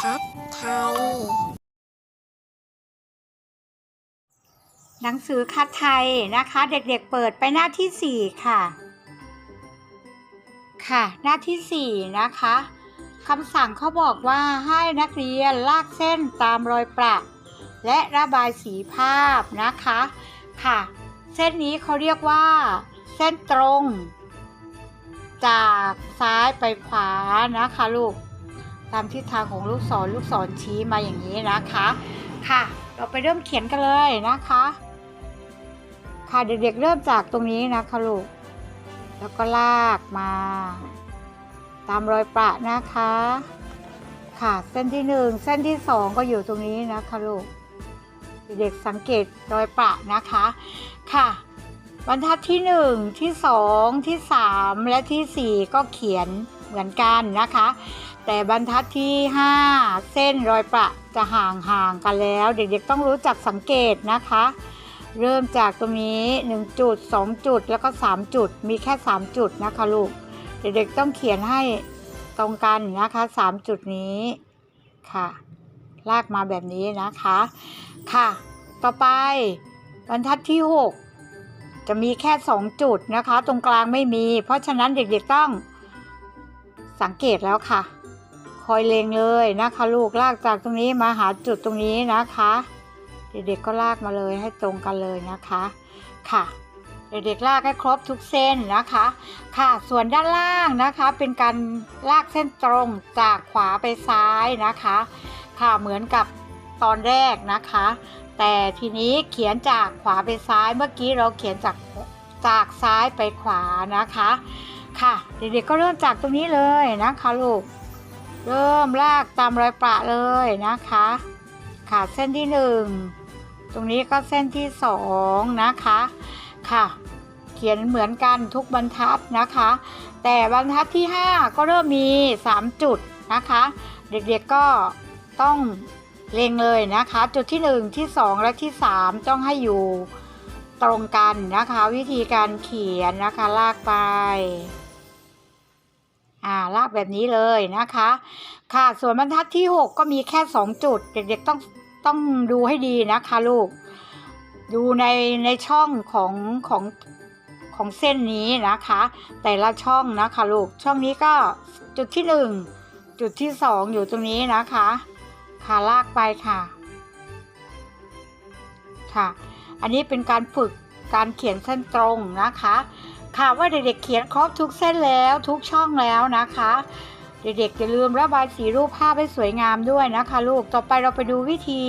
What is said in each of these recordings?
ทัดไทย หนังสือคัดไทยนะคะ เด็กๆเปิดไปหน้าที่ 4 ค่ะ ค่ะ หน้าที่ 4 นะคะคำสั่งเขาบอกว่าให้นักเรียนลากเส้นตามรอยประและระบายสีภาพนะคะ ค่ะ เส้นนี้เขาเรียกว่า เส้นตรง จากซ้ายไปขวานะคะลูก ตามทิศทางของลูกศรลูกศรชี้มาอย่างนี้นะคะค่ะ เราไปเริ่มเขียนกันเลยนะคะ ค่ะเด็กๆเริ่มจากตรงนี้นะคะลูกแล้วก็ลากมา ตามรอยประนะคะ ค่ะเส้นที่หนึ่งเส้นที่สองก็อยู่ตรงนี้นะคะลูกเด็กๆสังเกตรอยประนะคะค่ะบรรทัดที่หนึ่งที่สองที่สามและที่สี่ก็เขียนเหมือนกันนะคะ แต่บรรทัดที่ห้าเส้นรอยประจะห่างๆกันแล้ว เด็กๆต้องรู้จักสังเกตนะคะ เริ่มจากตรงนี้ 1 จุด 2 จุดแล้วก็ 3 จุด มีแค่ 3 จุดนะคะลูก เด็กๆต้องเขียนให้ตรงกันนะคะ 3 จุดนี้ค่ะ ลากมาแบบนี้นะคะค่ะ ต่อไปบรรทัดที่ 6 จะมีแค่ 2 จุดนะคะ ตรงกลางไม่มี เพราะฉะนั้นเด็กๆต้องสังเกตแล้วค่ะ อยเลงเลยนะคะ ลูกลากจากตรงนี้มาหาจุดตรงนี้นะคะ เด็กๆก็ลากมาเลยให้ตรงกันเลยนะคะค่ะ เด็กๆลากให้ครบทุกเส้นนะคะ ค่ะ ส่วนด้านล่างนะคะ เป็นการลากเส้นตรงจากขวาไปซ้ายนะคะ ค่ะเหมือนกับตอนแรกนะคะ แต่ทีนี้เขียนจากขวาไปซ้ายเมื่อกี้เราเขียนจากจากซ้ายไปขวานะคะ ค่ะ เด็กๆก็เริ่มจากตรงนี้เลยนะคะลูก เริ่มลากตามรอยประเลยนะคะ ค่ะเส้นที่หนึ่งตรงนี้ก็เส้นที่สองนะคะ ค่ะ เขียนเหมือนกันทุกบรรทัดนะคะ แต่บรรทัดที่ 5 ก็เริ่มมี 3 จุดนะคะ เด็กๆก็ต้องเล็งเลยนะคะ จุดที่ 1 ที่ 2 และที่ 3 ต้องให้อยู่ตรงกันนะคะ วิธีการเขียนนะคะลากไป ลากแบบนี้เลยนะคะ ค่ะส่วนบรรทัดที่ 6 ก็มีแค่ 2 จุด เด็กๆต้องต้องดูให้ดีนะคะลูก ดูในในช่องของของของเส้นนี้นะคะ แต่ละช่องนะคะลูกช่องนี้ก็จุดที่ 1 จุดที่ 2 อยู่ตรงนี้นะคะ ค่ะลากไปค่ะ ค่ะ อันนี้เป็นการฝึกการเขียนเส้นตรงนะคะ ค่ะว่าเด็กๆเขียนครบทุกเส้นแล้วทุกช่องแล้วนะคะ เด็กๆอย่าลืมระบายสีรูปภาพให้สวยงามด้วยนะคะ ลูกต่อไปเราไปดูวิธี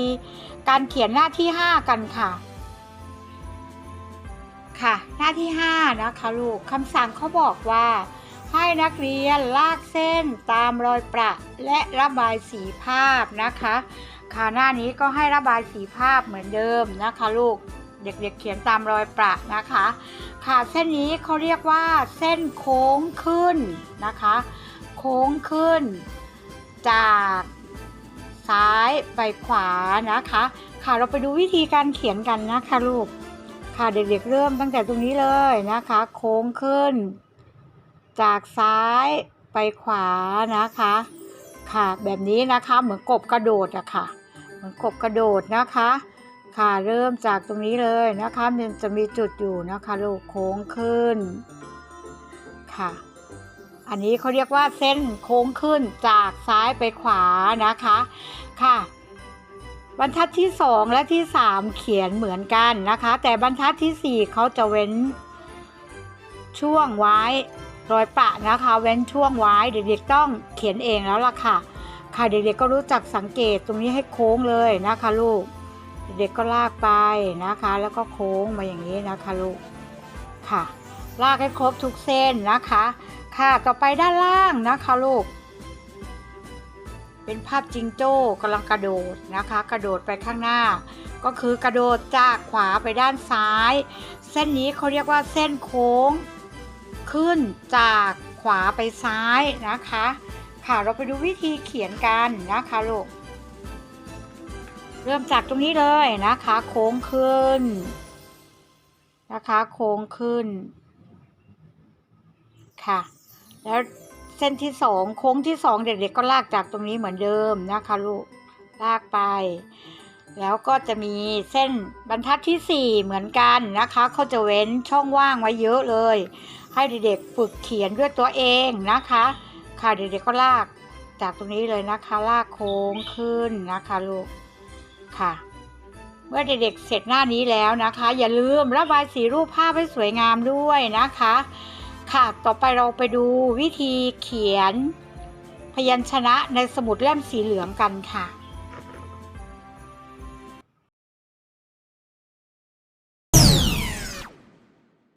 การเขียนหน้าที่ 5 กันค่ะ ค่ะ หน้าที่ 5 นะคะลูกคำสั่งเขาบอกว่า ให้นักเรียนลากเส้นตามรอยประและระบายสีภาพนะคะค่ะหน้านี้ก็ให้ระบายสีภาพเหมือนเดิมนะคะ ลูก เด็กๆเขียนตามรอยประนะคะ ค่ะเส้นนี้เขาเรียกว่าเส้นโค้งขึ้นนะคะ โค้งขึ้น จากซ้ายไปขวานะคะ ค่ะเราไปดูวิธีการเขียนกันนะคะลูกค่ะเด็กๆเริ่มตั้งแต่ตรงนี้เลยนะคะ โค้งขึ้น จากซ้ายไปขวานะคะ ค่ะแบบนี้นะคะเหมือนกบกระโดดอะค่ะ เหมือนกบกระโดดนะคะ ค่ะเริ่มจากตรงนี้เลยนะคะมันจะมีจุดอยู่นะคะลูกโค้งขึ้นค่ะ อันนี้เขาเรียกว่าเส้นโค้งขึ้นจากซ้ายไปขวานะคะค่ะ บรรทัดที่ 2 และที่ 3 เขียนเหมือนกันนะคะ แต่บรรทัดทีสี่4เขาจะเว้นช่วงไว้รอยปะนะคะ เว้นช่วงไว้เด็กๆต้องเขียนเองแล้วล่ะค่ะ ค่ะเด็กๆก็รู้จักสังเกตตรงนี้ให้โค้งเลยนะคะลูก เด็กก็ลากไปนะคะ แล้วก็โค้งมาอย่างนี้นะคะลูกค่ะ ลากให้ครบทุกเส้นนะคะ ค่ะต่อไปด้านล่างนะคะลูก เป็นภาพจิงโจ้กำลังกระโดดนะคะ กระโดดไปข้างหน้า ก็คือกระโดดจากขวาไปด้านซ้าย เส้นนี้เขาเรียกว่าเส้นโค้ง ขึ้นจากขวาไปซ้ายนะคะ ค่ะเราไปดูวิธีเขียนกันนะคะลูก เริ่มจากตรงนี้เลยนะคะ โค้งขึ้น นะคะ โค้งขึ้น ค่ะ แล้วเส้นที่สองโค้งที่สองเด็กๆก็ลากจากตรงนี้เหมือนเดิมนะคะลูกลากไป แล้วก็จะมีเส้นบรรทัดที่สี่เหมือนกันนะคะเขาจะเว้นช่องว่างไว้เยอะเลย ให้เด็กๆฝึกเขียนด้วยตัวเองนะคะ ค่ะเด็กๆก็ลากจากตรงนี้เลยนะคะ ลากโค้งขึ้นนะคะลูก ค่ะ เมื่อเด็กๆเสร็จหน้านี้แล้วนะคะ อย่าลืมระบายสีรูปภาพให้สวยงามด้วยนะคะ ค่ะต่อไปเราไปดูวิธีเขียนพยัญชนะในสมุดเล่มสีเหลืองกันค่ะ